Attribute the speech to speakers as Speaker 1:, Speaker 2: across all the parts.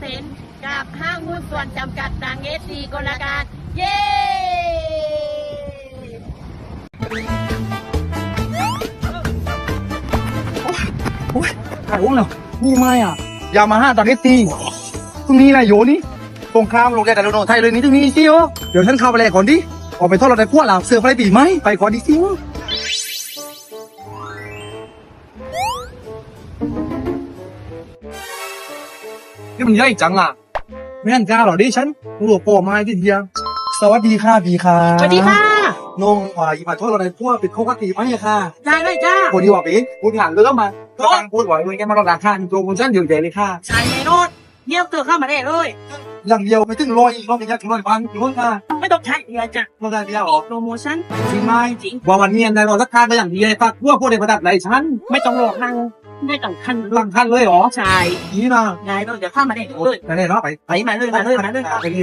Speaker 1: 10%กับห้างหุ้นส่วนจำกัดตังเอสซีกลการ เย้
Speaker 2: ถ่ายรูปเหรอนี่ไม่อะ ยามาฮ่าตอนนี้ตีตรงนี้นะโยนี่ตรงข้ามโรงเรียนแต่ละโนไทยเลยนี่ตรงนี้สิโอเดี๋ยวฉันเข้าไปเลยก่อนดิออกไปทอดรถในพวกเราเสือไฟปีไหมไปก่อนดิสิ นี่มันใหญ่จังอะไม่นั่นกล้าหรอดิฉันหลวงพ่อไม้ที่เดียวสวัสดีค่ะพี่ค่ะ
Speaker 1: สวัสดีค่ะ
Speaker 2: น้องอ่าอีมาทอดรถในพวกเป็นข้อกติไหมอะค่ะ
Speaker 1: ได้เลยจ้า
Speaker 2: พอดีว่าเป็นพูดงานเรื่องมาก็ตั้งพูดไว้เลยแกมาลดราคาตัวคุณฉันอยู่ใจเลยค่ะ
Speaker 1: ชายในรถเยี่ยมเกิดเข้ามาได้เลย
Speaker 2: อย่างเดียวไม่ถึงร้อยอีกรอบนึงจะถึงร้อยพันอยู่ข้างค่ะ
Speaker 1: ไม่ต้องใช้เดียวจ้ะ
Speaker 2: ลดได้เดียวเหรอ
Speaker 1: โปรโมชั่น
Speaker 2: จริงไหม
Speaker 1: จริง
Speaker 2: ว่าวันนี้ในรถราคาก็อย่างดีเลยปะพวกพวกในประดับไหนฉัน
Speaker 1: ไม่ต้องหลอกนั่ง ไม่ต้องคัน
Speaker 2: ลังคันเลยเหรอ
Speaker 1: ชาย
Speaker 2: นี่นะ
Speaker 1: นายเราเดี๋ยวเข้ามาได้เลย
Speaker 2: ไหนๆเนาะไป
Speaker 1: ไปมาเลยมาเลยมาเลย
Speaker 2: ไปดิ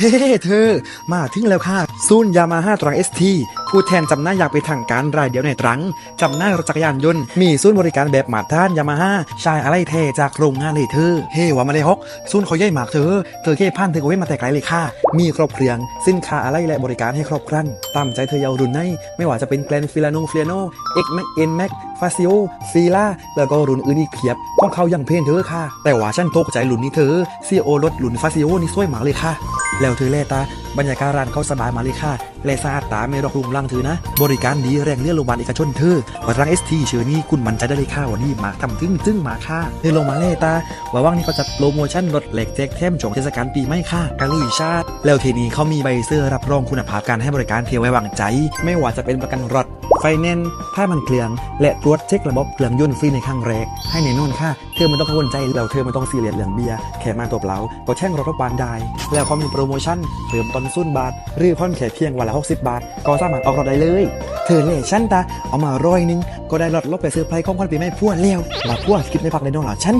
Speaker 3: เฮ้เธอ มาถึงแล้วค่ะ ซูนยามาฮ่าตรังเอสทีผู้แทนจำหน่าอยากไปทางการรายเดียวในตรังจำหน่ารถจักรยานยนต์มีศูนบริการแบบหมาตรฐานยามาฮ่าชายอะไรเทจากโรงงานเลยเธอเฮ้ว่ามาเลยฮอกซูนเขาใหญ่มากเธอเธอแค่พันเธอก็เว้มาแต่ไกลเลยค่ะ มีครบเครื่องสินค้าอะไรและบริการให้ครบครันตามใจเธอเยาวรุ่นในไม่ว่าจะเป็นแกลนฟิลาโนฟิลาโนเอ็กแม็กเอ็นแม็กฟาซิโอฟีล่าแล้วก็รุ่นอื่นอีกเพียบของเขายังเพลนเธอค่ะ แต่ว่าฉันตกใจรุ่นนี้เธอซีโอรถรุ่นฟาซิโอนี่สวยมากเลยค่ะ แล้วเธอแลตาบรรยากาศร้านเขาสบายมาเลยค่ะและสะอาดตาไม่รกรุงรังเธอนะ บริการดีแรงเลี้ยงโรงพยาบาลเอกชนเธอวัดรังเอสทีเชื่อนี่คุณมันใจได้เลยค่ะวันนี้มาทำถึงจึงมาค่ะเธอลงมาเลตาว่าว่างนี่เขาจัดโปรโมชั่นลดเหล็กแจกแถมช่วงเทศกาลปีใหม่ค่ะการลุยชาติ แล้วทีนี้เขามีใบเสื้อรับรองคุณภาพการให้บริการเที่ยวไว้วางใจ ไม่ว่าจะเป็นประกันรถไฟแนนซ์ผ้ามันเคลืองและตรวจเช็คระบบเครื่องยนต์ฟรีในครั้งแรก ให้แน่นอนค่ะ เธอไมันต้องกังวลใจแล้วเธอไมันต้องซีเรียสเรื่องเบียร์แค่มาตัวเปล่าก็แช่งรถบานได้ แล้วเขามีโปรโมชั่นเริ่มต้นสุนบาท หรือผ่อนแค่เพียงวันละ 60 บาท ก็สามารถออกรถได้เลย เธอเล่ชั้นตาเอามาร้อยหนึง ก็ได้รถลบไปซื้อไพร์ของขวัญปีใหม่พวดเลี้ยวมาพวดคลิปในพักในน้องหลาฉัน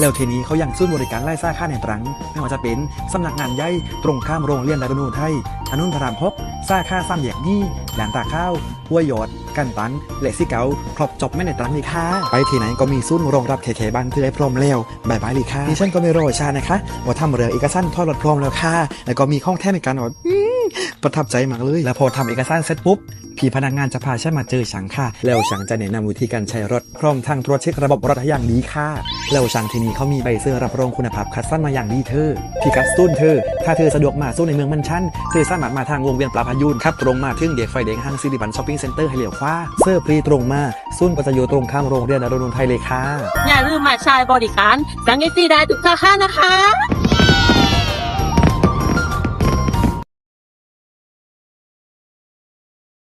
Speaker 3: แล้วทีนี้เขายังสู้บริการไล่ซ่าค่าในตรังไม่ว่าจะเป็นสำนักงานใหญ่ตรงข้ามโรงเรียนดารุณูไทยถนนพระรามหกซ่าค่าซ้ำแยกนี่ด่านตาข้าวห้วยหยอด กันตังและสิเกาครบจบไม่ในตรังเลยค่ะไปที่ไหนก็มีซุ้นรองรับแขกๆบ้านเพื่อให้พร้อมแล้วบายบายเลยค่ะดิฉันก็ไม่รอช้านะคะว่าทำเรือเอกสารทอดรถพร้อมแล้วค่ะแล้วก็มีข้องแท้ในการอด ประทับใจมากเลย แล้วพอทำเอกสารเสร็จปุ๊บพี่พนักงานจะพาฉันมาเจอฉังค่ะ แล้วฉังจะแนะนำวิธีการใช้รถพร้อมทั้งตรวจเช็คระบบรถให้อย่างดีค่ะ แล้วฉังที่นี่เขามีใบเสื้อรับรองคุณภาพคัดสั้นมาอย่างดีเธอ พี่กัดตุ้นเธอ ถ้าเธอสะดวกมาสู้ในเมืองมันชันเธอสามารถมาทางวงเวียนปลาพายูนขับตรงมาถึงเด็กไฟแดงห้างซิริบันช้อปปิ้งเซ็นเตอร์ให้เลียวขวาเสื้อปรีตรงมาซุ่นก็จะอยู่ตรงข้ามโรงเรียนอรุณไทยเลยค่ะ
Speaker 1: อย่าลืมมาใช้บริการตังเอสซีได้ทุกสาขานะคะ